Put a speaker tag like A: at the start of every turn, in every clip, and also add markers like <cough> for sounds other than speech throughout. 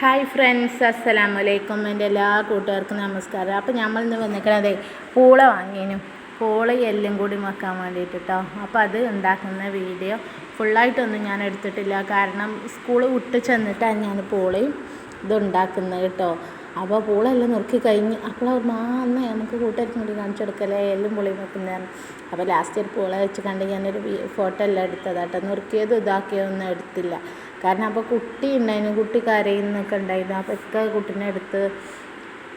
A: Hi friends അസ്സലാമു വലൈക്കും എന്റെ എല്ലാ കൂട്ടുകാർക്കും നമസ്കാരം. അപ്പോൾ നമ്മൾ ഇന്ന് വന്നിരിക്കണത് പൂള വാങ്ങിയതിനും പൂള എല്ലും കൂടി വെക്കാൻ വേണ്ടിയിട്ട് കേട്ടോ അപ്പോൾ അത് ഉണ്ടാക്കുന്ന വീഡിയോ ഫുള്ളായിട്ടൊന്നും ഞാൻ എടുത്തിട്ടില്ല. കാരണം സ്കൂൾ വിട്ട് ചെന്നിട്ടാണ് ഞാൻ പൂളയും ഇത് ഉണ്ടാക്കുന്നത് കേട്ടോ. അപ്പോൾ പൂളെല്ലാം നുറുക്കി കഴിഞ്ഞ് അപ്പോൾ മാ അന്ന് നമുക്ക് കൂട്ടുകാർക്കും കൂടി കാണിച്ചു കൊടുക്കല്ലേ എല്ലാം പുളിയും നോക്കുന്നതാണ് അപ്പോൾ ലാസ്റ്റ് ഒരു പൂള വെച്ച് കണ്ട് ഞാനൊരു ഫോട്ടോ എല്ലാം എടുത്തതാട്ടോ. നുറുക്കിയത് ഇതാക്കിയതൊന്നും എടുത്തില്ല. കാരണം അപ്പോൾ കുട്ടി ഉണ്ടായിരുന്നു കുട്ടി കരയുന്നൊക്കെ ഉണ്ടായിരുന്നു. അപ്പോൾ ഒക്കെ കുട്ടീനെ എടുത്ത്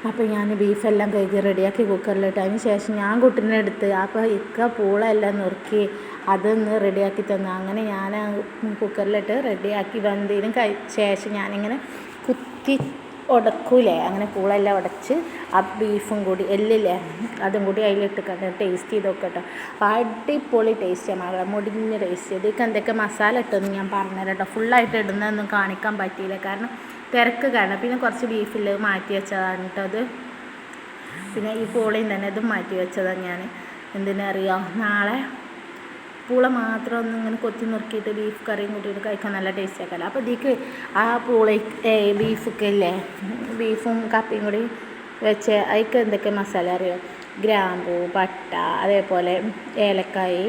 A: അപ്പോൾ ഞാൻ ബീഫെല്ലാം കഴുകി റെഡിയാക്കി കുക്കറിലിട്ട് അതിന് ശേഷം ഞാൻ കുട്ടീനെ എടുത്ത് അപ്പോൾ ഇക്ക പൂളെല്ലാം നുറുക്കി അതൊന്ന് റെഡിയാക്കി തന്നു. അങ്ങനെ ഞാൻ കുക്കറിലിട്ട് റെഡിയാക്കി വന്നതിന് ശേഷം ഞാനിങ്ങനെ കുത്തി ഉടക്കൂലേ? അങ്ങനെ കൂളെല്ലാം ഉടച്ച് ആ ബീഫും കൂടി എല്ലില്ലേ? അതും കൂടി അതിലിട്ട് കണ്ട് ടേസ്റ്റ് ചെയ്ത് നോക്കട്ടോ. അപ്പോൾ അടിപൊളി ടേസ്റ്റാണ് മകളെ മുടിഞ്ഞ് ടേസ്റ്റ് ചെയ്ത് ഇതൊക്കെ എന്തൊക്കെ മസാല ഇട്ടെന്ന് ഞാൻ പറഞ്ഞുതരാം കേട്ടോ ഫുള്ളായിട്ട് ഇടുന്നതൊന്നും കാണിക്കാൻ പറ്റിയില്ല. കാരണം തിരക്ക് കാരണം. പിന്നെ കുറച്ച് ബീഫിൽ മാറ്റി വെച്ചതാണ് കേട്ടോ അത്. പിന്നെ ഈ പോളിയും തന്നെ ഇതും മാറ്റി വെച്ചതാണ് ഞാൻ എന്തിനാ അറിയാം നാളെ പൂള മാത്രം ഒന്ന് ഇങ്ങനെ കൊത്തി നുറുക്കിയിട്ട് ബീഫ് കറിയും കൂട്ടിയിട്ട് കഴിക്കാൻ നല്ല ടേസ്റ്റ് ആക്കാമല്ലോ അപ്പോൾ ഇതിക്ക് ആ പൂള ബീഫൊക്കെ ഇല്ലേ? ബീഫും കപ്പയും കൂടി വെച്ച് അതിക്ക് എന്തൊക്കെ മസാല അറിയോ? ഗ്രാമ്പൂ പട്ട അതേപോലെ ഏലക്കായി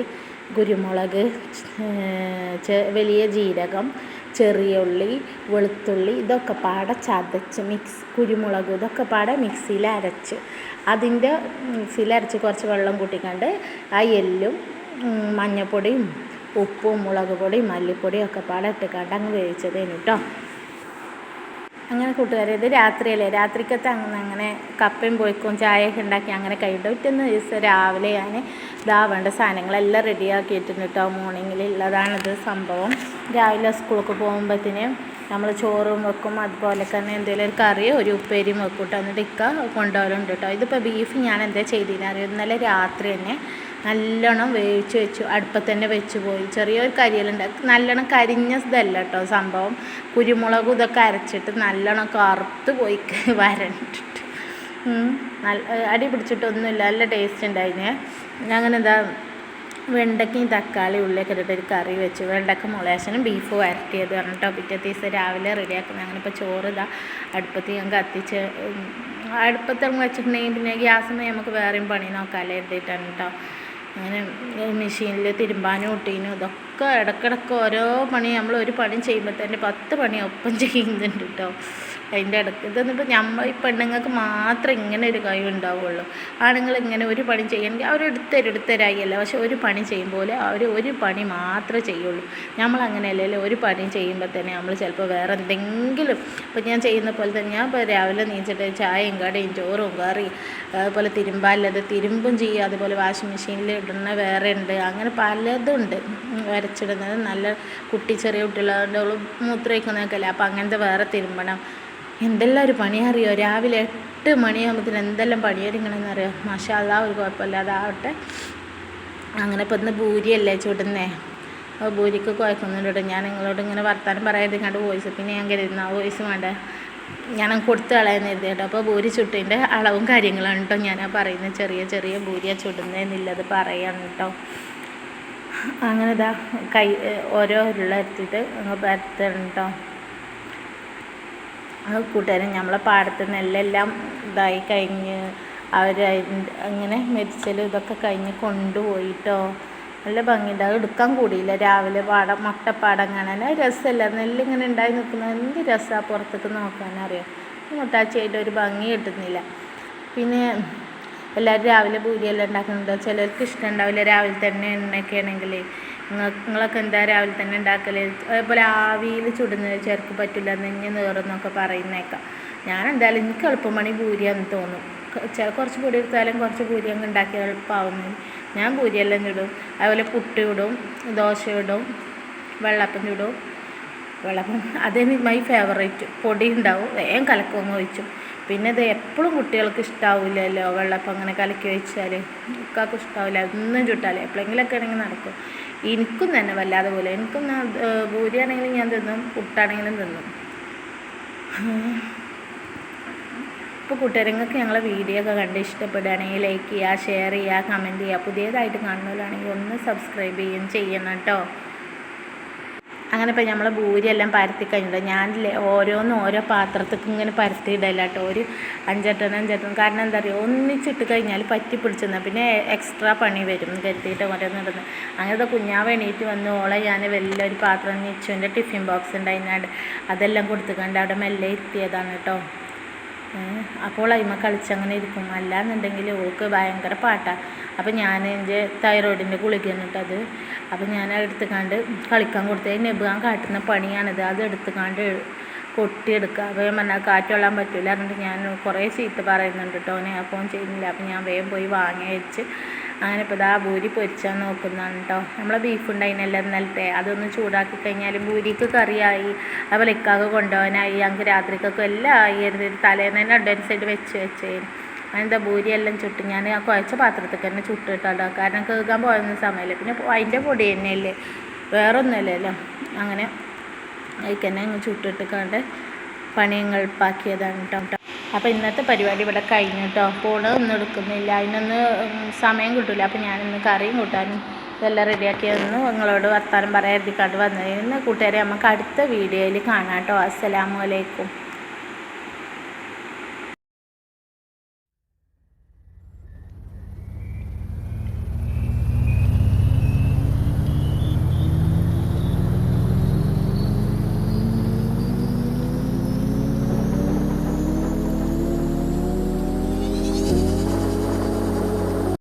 A: കുരുമുളക് വലിയ ജീരകം ചെറിയ ഉള്ളി വെളുത്തുള്ളി ഇതൊക്കെ പാടെ ചതച്ച് മിക്സ് കുരുമുളക് ഇതൊക്കെ പാടെ മിക്സിയിൽ അരച്ച്. അതിന്റെ മിക്സിയിൽ അരച്ച് കുറച്ച് വെള്ളം കൂട്ടിക്കണ്ട് ആ എല്ലും മഞ്ഞൾപ്പൊടിയും ഉപ്പും മുളക് പൊടിയും മല്ലിപ്പൊടിയും ഒക്കെ പാടെ ഇട്ടിക്കാണ്ട് അങ്ങ് വേവിച്ചതേനു കേട്ടോ അങ്ങനെ കൂട്ടുകാരെ ഇത് രാത്രിയല്ലേ? രാത്രിക്കത്തെ അങ്ങനെ അങ്ങനെ കപ്പയും പോയിക്കും ചായയൊക്കെ ഉണ്ടാക്കി അങ്ങനെ കഴിയിട്ട് പിറ്റേന്ന് ദിവസം രാവിലെ ഞാൻ ഇതാ വേണ്ട സാധനങ്ങളെല്ലാം റെഡിയാക്കിയിട്ടുണ്ട് കേട്ടോ മോർണിംഗിൽ ഉള്ളതാണിത് സംഭവം. രാവിലെ സ്കൂളൊക്കെ പോകുമ്പോഴത്തേന് നമ്മൾ ചോറും വെക്കും. അതുപോലെ തന്നെ എന്തെങ്കിലും ഒരു കറിയോ ഒരു ഉപ്പേരിയും വെക്കും കേട്ടോ എന്നിട്ട് ഇക്ക കൊണ്ടുപോകലുണ്ട് കേട്ടോ ഇതിപ്പോൾ ബീഫ് ഞാൻ എന്താ ചെയ്തിനറിയോ ഇന്നലെ രാത്രി തന്നെ നല്ലോണം വേവിച്ച് വെച്ചു. അടുപ്പത്ത് തന്നെ വെച്ച് പോയി. ചെറിയൊരു കരിയലുണ്ട് നല്ലോണം കരിഞ്ഞ ഇതല്ല കേട്ടോ സംഭവം. കുരുമുളകും ഇതൊക്കെ അരച്ചിട്ട് നല്ലോണം കറുത്ത് പോയി <laughs> വരണ്ടിട്ട്. നല്ല അടി പിടിച്ചിട്ടൊന്നുമില്ല നല്ല ടേസ്റ്റ് ഉണ്ടായിന്. അങ്ങനെ എന്താ വെണ്ടയ്ക്കും തക്കാളി ഉള്ളിയൊക്കെ ഇട്ടിട്ട് ഒരു കറി വെച്ചു. വെണ്ടക്ക മുളേശനും ബീഫ് വരട്ടിയത് പറഞ്ഞിട്ടോ പിറ്റേ ദിവസം രാവിലെ റെഡിയാക്കുന്നത് അങ്ങനെ ഇപ്പോൾ ചോറ് ഇതാ അടുപ്പത്ത് ഞാൻ കത്തിച്ച് അടുപ്പത്ത് വെച്ചിട്ടുണ്ടെങ്കിൽ പിന്നെ ഗ്യാസ് നമുക്ക് വേറെയും പണി നോക്കാമല്ലേ എഴുതിയിട്ടാണ് കേട്ടോ അങ്ങനെ മെഷീനിൽ തിരുമ്പാനും ഒട്ടീനും ഇതൊക്കെ ഇടക്കിടക്ക് ഓരോ പണി നമ്മൾ ഒരു പണി ചെയ്യുമ്പോൾ തന്നെ പത്ത് പണി ഒപ്പം ചെയ്യുന്നുണ്ട് കേട്ടോ അതിന്റെ ഇടയ്ക്ക് എന്നിട്ട് നമ്മൾ ഈ പെണ്ണുങ്ങൾക്ക് മാത്രം ഇങ്ങനെ ഒരു കഴിവ് ഉണ്ടാവുള്ളൂ. ആണുങ്ങൾ ഇങ്ങനെ ഒരു പണി ചെയ്യണമെങ്കിൽ അവർ എടുത്തൊരെടുത്തരായില്ല പക്ഷെ ഒരു പണി ചെയ്യുമ്പോൾ അവർ ഒരു പണി മാത്രമേ ചെയ്യുള്ളൂ. നമ്മൾ അല്ലെങ്കിൽ ഒരു പണി ചെയ്യുമ്പോൾ തന്നെ നമ്മൾ ചിലപ്പോൾ വേറെ എന്തെങ്കിലും ഇപ്പോൾ ഞാൻ ചെയ്യുന്ന പോലെ തന്നെ ഞാൻ ഇപ്പോൾ രാവിലെ നീച്ചിട്ട് ചായയും കടയും ചോറും കറി അതുപോലെ തിരുമ്പാലത് തിരുമ്പും ചെയ്യുക അതുപോലെ വാഷിംഗ് മെഷീനിൽ ഇടുന്ന വേറെ ഉണ്ട്. അങ്ങനെ പലതും ഉണ്ട് വരച്ചിടുന്നത് നല്ല കുട്ടി ചെറിയ കുട്ടികളുടെ മൂത്രമൊഴിക്കുന്നതൊക്കെ അല്ലേ? അപ്പോൾ അങ്ങനത്തെ വേറെ തിരുമ്പണം. എന്തെല്ലാം ഒരു പണിയറിയോ? രാവിലെ എട്ട് മണിയാകുമ്പോഴത്തേന് എന്തെല്ലാം പണിയൊരുങ്ങണമെന്ന് അറിയാം മാഷാല്ലാ ഒരു കുഴപ്പമില്ലാതാവട്ടെ. അങ്ങനെ ഇപ്പം ഇന്ന് ഭൂരിയല്ലേ ചുടുന്നേ? അപ്പോൾ ഭൂരിക്ക് കുഴക്കുന്നുണ്ട് ഞാൻ നിങ്ങളോട് ഇങ്ങനെ വർത്താനം പറയാതെ കണ്ട് വോയിസ് പിന്നെ ഞാൻ കരുതുന്ന വോയിസ് വേണ്ട. ഞാൻ കൊടുത്ത് കളയാന്ന് എഴുതി കേട്ടോ. അപ്പോൾ ഭൂരി ചുട്ടിന്റെ അളവും കാര്യങ്ങളാണ് കേട്ടോ ഞാൻ ആ പറയുന്നത് ചെറിയ ചെറിയ ഭൂരിയാണ് ചുടുന്നതെന്നില്ലത് പറയാണ് കേട്ടോ. അങ്ങനെ ഇതാ കൈ ഓരോ ഉരുള എടുത്തിട്ട് അങ്ങ് പരത്തണം കേട്ടോ. കൂട്ടുകാരൻ നമ്മളെ പാടത്ത് നെല്ലെല്ലാം ഇതായി കഴിഞ്ഞ് അവർ അങ്ങനെ മെരിച്ചലും ഇതൊക്കെ കഴിഞ്ഞ് കൊണ്ടുപോയിട്ടോ. നല്ല ഭംഗിയുണ്ട്. എടുക്കാൻ കൂടിയില്ല. രാവിലെ പാടം മുട്ടപ്പാടം കാണാൻ. അത് രസമല്ല? നെല്ലിങ്ങനെ ഉണ്ടായി നിൽക്കുന്നത്. എന്ത് രസമാണ് പുറത്തേക്ക് നോക്കാനറിയാം? മുട്ടാച്ചയായിട്ട് ഒരു ഭംഗി കിട്ടുന്നില്ല. പിന്നെ എല്ലാവരും രാവിലെ പൂരിയെല്ലാം ഉണ്ടാക്കുന്നുണ്ട്? ചിലർക്ക് ഇഷ്ടം ഉണ്ടാവില്ല. രാവിലെ തന്നെ എണ്ണയൊക്കെ ആണെങ്കിൽ നിങ്ങളൊക്കെ എന്താ രാവിലെ തന്നെ ഉണ്ടാക്കൽ അതുപോലെ ആവിയിൽ ചുടുന്നത് ചേർക്ക് പറ്റില്ല നെഞ്ഞ് നേറുന്നൊക്കെ പറയുന്നേക്കാം. ഞാൻ എന്തായാലും എനിക്ക് എളുപ്പമണി പൂരിയാന്ന് തോന്നും. ചില കുറച്ച് പൊടി എടുത്താലും കുറച്ച് പൂരി അങ്ങ് ഉണ്ടാക്കി എളുപ്പമാവും ഞാൻ പൂരിയെല്ലാം ചുടും. അതുപോലെ പുട്ട് ഇടും ദോശ ഇടും വെള്ളപ്പം ചുടും. വെള്ളപ്പം അതേ മൈ ഫേവറേറ്റ്. പൊടി ഉണ്ടാവും. വേഗം കലക്കുമെന്ന് ഒഴിച്ചു പിന്നെ ഇത് എപ്പോഴും കുട്ടികൾക്ക് ഇഷ്ടാവില്ലല്ലോ വെള്ളപ്പം അങ്ങനെ കലക്കി വെച്ചാൽ ഒക്കെ ഇഷ്ടാവില്ല. ഒന്നും ചുട്ടാൽ എപ്പോഴെങ്കിലൊക്കെ ആണെങ്കിൽ നടക്കും. എനിക്കും തന്നെ വല്ലാതെ പോലെ. എനിക്കും ഭൂരിയാണെങ്കിലും ഞാൻ തിന്നും പുട്ടാണെങ്കിലും തിന്നും. ഇപ്പോൾ കൂട്ടുകാരങ്ങൾക്ക് ഞങ്ങളെ വീഡിയോ ഒക്കെ കണ്ട് ഇഷ്ടപ്പെടുകയാണെങ്കിൽ ലൈക്ക് ചെയ്യുക ഷെയർ ചെയ്യുക കമന്റ് ചെയ്യുക. പുതിയതായിട്ട് കാണുന്നവരാണെങ്കിൽ ഒന്ന് സബ്സ്ക്രൈബ് ചെയ്യുകയും ചെയ്യണം കേട്ടോ. അങ്ങനെ ഇപ്പം നമ്മൾ ഭൂരിയെല്ലാം പരത്തി കഴിഞ്ഞിട്ട് ഞാൻ ഓരോന്നും ഓരോ പാത്രത്തേക്ക് ഇങ്ങനെ പരത്തി ഇടയില്ല കേട്ടോ ഒരു അഞ്ചെട്ടനും അഞ്ചെട്ടനും കാരണം എന്താ പറയുക ഒന്നിച്ചിട്ട് കഴിഞ്ഞാൽ പറ്റി പിടിച്ചെന്നാൽ പിന്നെ എക്സ്ട്രാ പണി വരും. കരുതിയിട്ട് ഓരോന്നിടുന്നത് അങ്ങനത്തെ കുഞ്ഞാവ് എണീറ്റ് വന്ന് ഓളെ ഞാൻ വലിയൊരു പാത്രം നിച്ചുവിന്റെ ടിഫിൻ ബോക്സ് ഉണ്ടായിരുന്നാണ്ട് അതെല്ലാം കൊടുത്തുകൊണ്ട് അവിടെ മെല്ലെ എത്തിയതാണ് കേട്ടോ അപ്പോൾ അതിമ കളിച്ചങ്ങനെ ഇരിക്കും. അല്ലാന്നുണ്ടെങ്കിൽ ഓൾക്ക് ഭയങ്കര പാട്ടാണ് അപ്പം ഞാൻ എന്റെ തൈറോയിഡിന്റെ ഗുളിക എന്നിട്ടത് അപ്പം ഞാൻ എടുത്തുകാണ്ട് കളിക്കാൻ കൊടുത്തത് നെബുകാൻ കാട്ടുന്ന പണിയാണിത്. അത് എടുത്തുകാണ്ട് കൊട്ടിയെടുക്കുക അപ്പോൾ ഞാൻ പറഞ്ഞാൽ കാറ്റൊള്ളാൻ പറ്റില്ല എന്നിട്ട് ഞാൻ കുറേ ചീത്ത പറയുന്നുണ്ട് കേട്ടോ. അവനെ അപ്പോൾ ചെയ്യുന്നില്ല. അപ്പം ഞാൻ വേഗം പോയി വാങ്ങി വെച്ച് അങ്ങനെ ഇപ്പോൾ ഇതാ ഭൂരി പൊരിച്ചാൽ നോക്കുന്നതാണ് കേട്ടോ. നമ്മളെ ബീഫ് ഉണ്ടായിരുന്നല്ലോ ഇന്നലത്തെ. അതൊന്ന് ചൂടാക്കി കഴിഞ്ഞാൽ ഭൂരിക്ക് കറിയായി. അതുപോലെ ഇക്കാക്ക് കൊണ്ടുപോകാനായി. ഞങ്ങൾക്ക് രാത്രിക്കൊക്കെ എല്ലാം ആയി. തലേന്ന് തന്നെ അഡ്വാൻസ് ആയിട്ട് വെച്ച് വെച്ചേന്. അങ്ങനത്തെ ഭൂരിയെല്ലാം ചുട്ട് ഞാൻ ആ കുഴച്ച പാത്രത്തിൽ തന്നെ ചുട്ടിട്ടോ കാരണം കേൾക്കാൻ പോകുന്ന സമയമില്ല. പിന്നെ അതിന്റെ പൊടി തന്നെയല്ലേ? വേറെ ഒന്നുമല്ലല്ലോ അങ്ങനെ അതിൽ തന്നെ അങ്ങ് ചുട്ടിട്ട് കണ്ട് പണിയങ്ങൾ പാക്കിയതാണ് കേട്ടോ. അപ്പോൾ ഇന്നത്തെ പരിപാടി ഇവിടെ കഴിഞ്ഞു കേട്ടോ. ഒന്നും എടുക്കുന്നില്ല. അതിനൊന്ന് സമയം കിട്ടില്ല അപ്പോൾ ഞാനിന്ന് കറിയും കൂട്ടാനും ഇതെല്ലാം റെഡിയാക്കിയൊന്ന് നിങ്ങളോട് വർത്താനം പറയാതിരിക്കാണ്ട് ഇന്ന് കൂട്ടുകാരെ നമുക്ക് അടുത്ത വീഡിയോയിൽ കാണാം കേട്ടോ. അസ്സലാമു അലൈക്കും.